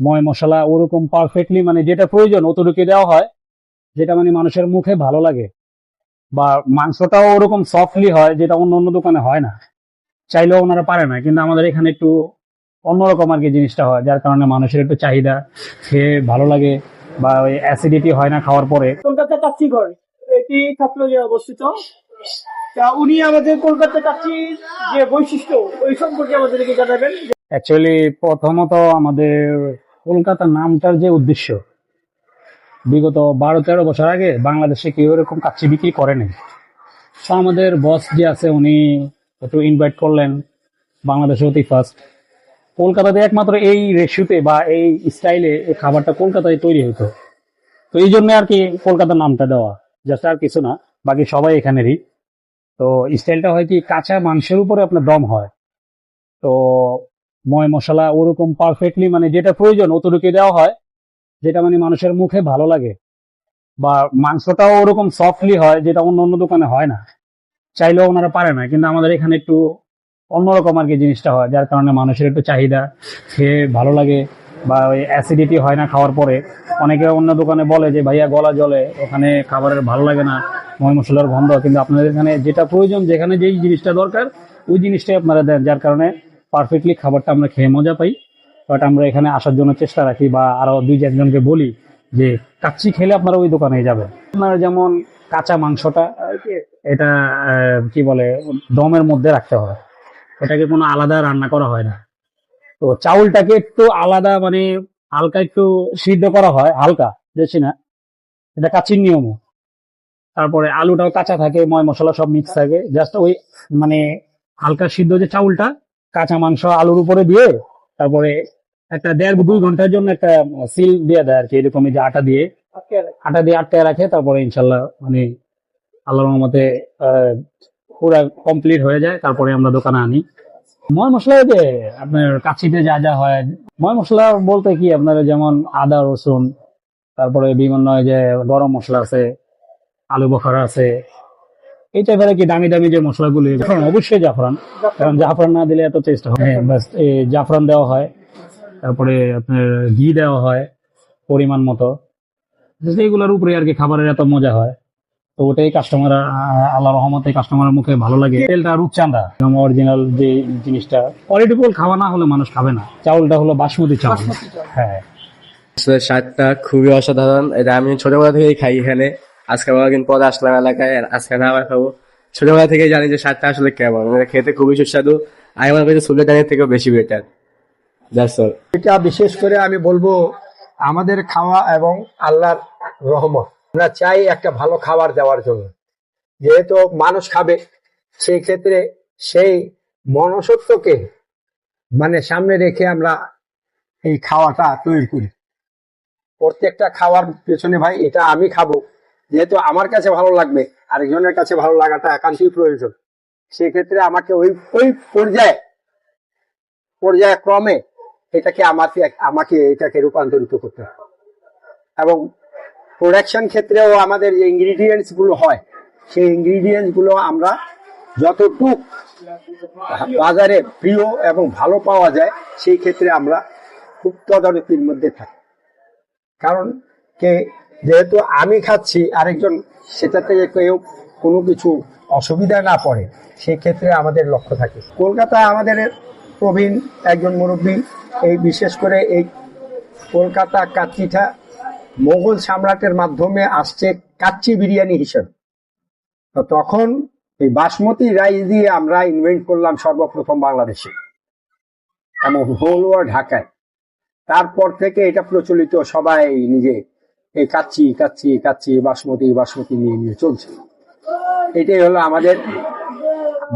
ময় মশলা ওরকম পারফেক্টলি মানে যেটা প্রয়োজন অতটুকু দেওয়া হয় যেটা মানে মানুষের মুখে ভালো লাগে। বা মাংসটাও ওরকম সফটলি হয় যেটা অন্য অন্য দোকানে হয় না। চাইলেও ওনারা পারে না কিন্তু আমাদের এখানে একটু অন্যরকম আর কি জিনিসটা হয় যার কারণে মানুষের একটু চাহিদা খেয়ে ভালো লাগে বা ওই অ্যাসিডিটি হয় না খাওয়ার পরে। কলকাতা কাচ্চিঘর এটি কাপলজে অবস্থিত। তা উনি আমাদের কলকাতা কাচ্চির যে বৈশিষ্ট্য ওই সম্পর্কে আমাদেরকে জানাবেন। অ্যাকচুয়ালি প্রথমত আমাদের কলকাতা নামটার যে উদ্দেশ্য, বিগত বারো তেরো বছর আগে বাংলাদেশে কেউ এরকম কাচ্চি বিক্রি করেনি তো আমাদের বস যে আছে, উনি একটু ইনভাইট করলেন, বাংলাদেশে অতি ফার্স্ট কলকাতাতে একমাত্র এই রেশিওতে বা এই স্টাইলে এই খাবারটা কলকাতায় তৈরি হতো তো এই জন্য আর কি কলকাতার নামটা দেওয়া জাস্ট আর কিছু না, বাকি সবাই এখানেরই। তো স্টাইলটা হয় কি, কাঁচা মাংসের উপরে আপনার দম হয়। তো ময় মশলা ওরকম পারফেক্টলি মানে যেটা প্রয়োজন অতটুকু দেওয়া হয়, যেটা মানে মানুষের মুখে ভালো লাগে। বা মাংসটাও ওরকম সফটলি হয়, যেটা অন্য অন্য দোকানে হয় না। চাইলেও ওনারা পারে না, কিন্তু আমাদের এখানে একটু অন্যরকম আর কি জিনিসটা হয়, যার কারণে মানুষের একটু চাহিদা খেয়ে ভালো লাগে বা ওই অ্যাসিডিটি হয় না খাওয়ার পরে। অনেকে অন্য দোকানে বলে যে, ভাইয়া, গলা জলে ওখানে খাবারের ভালো লাগে না, ময় মশলার গন্ধ। কিন্তু আপনাদের এখানে যেটা প্রয়োজন, যেখানে যেই জিনিসটা দরকার, ওই জিনিসটাই আপনারা দেন, যার কারণে পারফেক্টলি খাবারটা আমরা খেয়ে মজা পাই। বাট আমরা এখানে আসার জন্য চেষ্টা রাখি বা আরও দুই একজনকে বলি যে, কাচ্চি খেলে আপনারা ওই দোকানে যাবেন। আপনারা যেমন কাঁচা মাংসটা, এটা কি বলে, দমের মধ্যে রাখতে হয়। এটাকে কোনো আলাদা রান্না করা হয় না। তো চাউলটাকে একটু আলাদা মানে হালকা একটু সিদ্ধ করা হয়, হালকা, বেশি না। এটা কাচির নিয়মও। তারপরে আলুটাও কাঁচা থাকে, ময় মশলা সব মিক্স থাকে। জাস্ট ওই মানে হালকা সিদ্ধ যে চাউলটা কাঁচা মাংস আলুর উপরে দিয়ে তারপরে একটা দেড় দুই ঘণ্টার জন্য একটা সিল দিয়ে দেয় আর কি এরকম যে আটা দিয়ে। আটা দিয়ে আটকায় রাখে তারপরে ইনশাল্লাহ মানে আল্লাহর রহমতে পুরা কমপ্লিট হয়ে যায় তারপরে আমরা দোকানে আনি। ময় মশলা যে আপনার কাছিতে যা যা হয় ময় মশলা বলতে কি আপনার যেমন আদা রসুন তারপরে বিভিন্ন যে গরম মশলা আছে আলু বখারা আছে এই টাইপের কি দামি দামি যে মশলাগুলি জাফরান অবশ্যই জাফরান কারণ জাফরান না দিলে এত টেস্ট হয় হ্যাঁ বাস জাফরান দেওয়া হয় তারপরে আপনার ঘি দেওয়া হয় পরিমাণ মতো। এইগুলোর উপরে আর কি খাবারের এত মজা হয়। তো ওটাই কাস্টমার আল্লাহ রহমতে কাস্টমারের মুখে ভালো লাগে। তেলটা রূপচাঁদা অরিজিনাল যে জিনিসটা। কোয়ালিটি ফুল খাওয়া না হলে মানুষ খাবে না। চাউলটা হলো বাসমতি চাউল। হ্যাঁ। স্বাদটা খুবই অসাধারণ। এটা আমি ছোটবেলা থেকেই খাই এখানে। আজকে অনেকদিন পরে আসলাম এলাকায় আজকে আবার খাব। ছোটবেলা থেকেই জানি যে স্বাদটা আসলে কেমন। এটা খেতে খুবই সুস্বাদু আমি মনে করি সুলতানের থেকেও বেশি বেটার এটা বিশেষ করে আমি বলব আমাদের খাওয়া এবং আল্লাহর রহমত। আমরা চাই একটা ভালো খাবার দেওয়ার জন্য। যেহেতু মানুষ খাবে সেই ক্ষেত্রে সেই মনসত্বকে মানে সামনে রেখে আমরা এই খাওয়াটা তৈরি করি। প্রত্যেকটা খাওয়ার পেছনে ভাই, এটা আমি খাব। যেহেতু আমার কাছে ভালো লাগবে, আরেকজনের কাছে ভালো লাগাটা একান্তই প্রয়োজন। সেক্ষেত্রে আমাকে ওই ওই পর্যায়ে পর্যায়ক্রমে এটাকে আমাকে আমাকে এটাকে রূপান্তরিত করতে হবে। এবং প্রোডাকশন ক্ষেত্রেও আমাদের যে ইনগ্রিডিয়েন্টসগুলো হয়, সেই ইনগ্রিডিয়েন্টসগুলো আমরা যতটুক বাজারে প্রিয় এবং ভালো পাওয়া যায়, সেই ক্ষেত্রে আমরা খুব তদারকির মধ্যে থাকি। কারণ কে যেহেতু আমি খাচ্ছি, আরেকজন সেটা থেকে কেউ কোনো কিছু অসুবিধা না পড়ে সেই ক্ষেত্রে আমাদের লক্ষ্য থাকে। কলকাতা আমাদের প্রবীণ একজন মুরব্বী, এই বিশেষ করে এই কলকাতা কাচ্চিটা মোগল সম্রাটের মাধ্যমে আসছে কাচ্চি বিরিয়ানি হিসেবে। তো তখন এই বাসমতি রাইস দিয়ে আমরা ইনভেন্ট করলাম সর্বপ্রথম বাংলাদেশে, এবং হোল ঢাকায়। তারপর থেকে এটা প্রচলিত, সবাই নিজে এই কাচ্চি কাচ্চি কাচ্চি বাসমতি বাসমতি নিয়ে নিয়ে চলছে। এটাই হলো আমাদের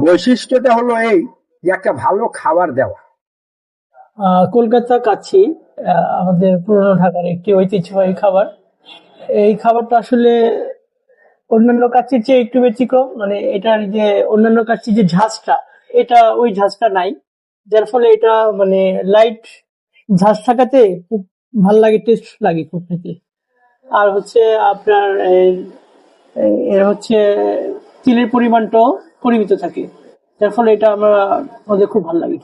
বৈশিষ্ট্যটা হলো এই যে একটা ভালো খাবার দেওয়া। কলকাতা আহ, আমাদের পুরনো ঢাকার একটি ঐতিহ্যবাহী খাবার। এই খাবারটা আসলে অন্যান্য কাচ্চির চেয়ে একটু ব্যতিক্রম মানে এটার যে অন্যান্য কাচ্চির যে ঝাঁজটা এটা ওই ঝাঁজটা নাই। যার ফলে এটা মানে লাইট ঝাঁজ থাকাতে খুব ভালো লাগে টেস্ট লাগে খুব খেতে। আর হচ্ছে আপনার এর- হচ্ছে তিলের পরিমাণটাও পরিমিত থাকে যার ফলে এটা আমরা আমাদের খুব ভালো লাগে।